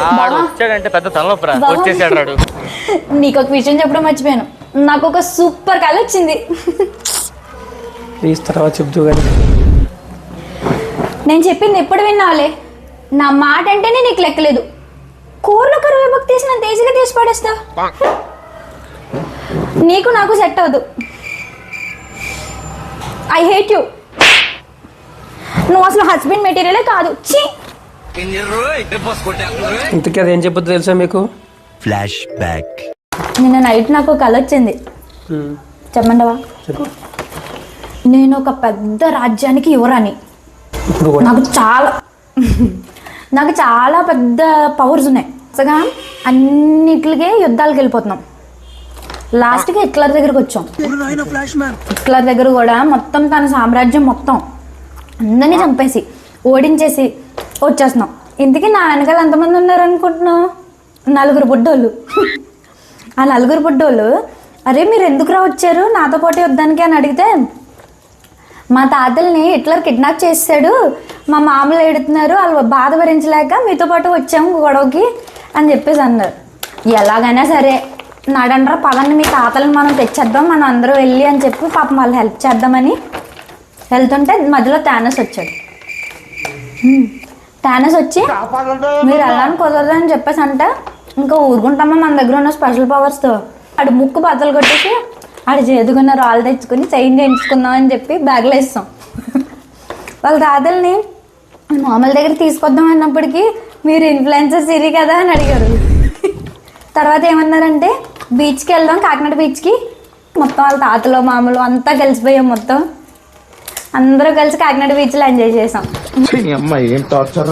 ఆడు వచ్చాడంటే పెద్ద తలనొప్పరా. వచ్చేసాడు రాడు నీకు ఒక విషయం చెప్పడం మర్చిపోయాను. నాకు ఒక సూపర్ కళ వచ్చింది. ప్లీజ్ తర్వాత చెప్తూ కానీ. నేను చెప్పింది ఎప్పుడు విన్నావులే? నా మాట అంటేనే నీకు లెక్కలేదు. కూరలో కరివేపాకు తీసినంత ఈజీగా తీసి పడేస్తా. నీకు నాకు సెట్ అవ్వదు. ఐ హేట్ యు నువ్వు అసలు హస్బెండ్ మెటీరియలే కాదు. ఛీ! ఇంతకీ అది ఏం చెప్పొద్దు తెలుసా మీకు? ఫ్లాష్ బ్యాక్ నిన్న నైట్ నాకు ఒక కళ వచ్చింది. చెప్పమంటావా? చెప్పు. నేను ఒక పెద్ద రాజ్యానికి యువరాని నాకు చాలా నాకు చాలా పెద్ద పవర్స్ ఉన్నాయి. సగా అన్నిటికే యుద్ధాలకు వెళ్ళిపోతున్నాం. లాస్ట్కి హిట్లర్ దగ్గరికి వచ్చాం. హిట్లర్ దగ్గర కూడా మొత్తం తన సామ్రాజ్యం మొత్తం అందరినీ చంపేసి ఓడించేసి వచ్చేస్తున్నాం. ఇంతకీ నా వెనకాల ఎంతమంది ఉన్నారు అనుకుంటున్నావు నలుగురు బుడ్డోళ్ళు. ఆ నలుగురు బుడ్డోళ్ళు అరే మీరు ఎందుకురా వచ్చారు? నాతో పాటు యుద్ధానికి అని అడిగితే మా తాతల్ని హిట్లర్ కిడ్నాప్ చేసాడు మా మామలు ఎడుతున్నారు వాళ్ళు బాధ భరించలేక మీతో పాటు వచ్చాము గొడవకి అని చెప్పేసి అన్నారు. ఎలాగైనా సరే నడండ్రా పదండి మీ తాతలను మనం తెచ్చేద్దాం మనం అందరూ వెళ్ళి అని చెప్పి పాపం వాళ్ళు హెల్ప్ చేద్దామని వెళ్తుంటే మధ్యలో తానస్ వచ్చాడు. హ్మ్. వచ్చి మీరు వెళ్ళడానికి కుదరదు అని చెప్పేసి అంటే ఇంకా ఊరుకుంటామా మన దగ్గర ఉన్న స్పెషల్ పవర్స్తో ఆడు ముక్కు బద్దలు కొట్టేసి ఆడు చేదుకున్న రాళ్ళు తెచ్చుకుని చైన్ చేయించుకుందాం అని చెప్పి బ్యాగ్లో ఇస్తాం. వాళ్ళ తాతల్ని మామూలు దగ్గర తీసుకొద్దాం అన్నప్పటికీ మీరు ఇన్ఫ్లుయెన్సర్ సిరి కదా అని అడిగారు. తర్వాత ఏమన్నారంటే బీచ్కి వెళ్దాం కాకినాడ బీచ్కి. మొత్తం వాళ్ళ తాతలు మామూలు అంతా కలిసిపోయాం మొత్తం. అందరూ కలిసి కాకినాడ బీచ్లో ఎంజాయ్ చేసాం. అమ్మాయి ఏం టార్చర్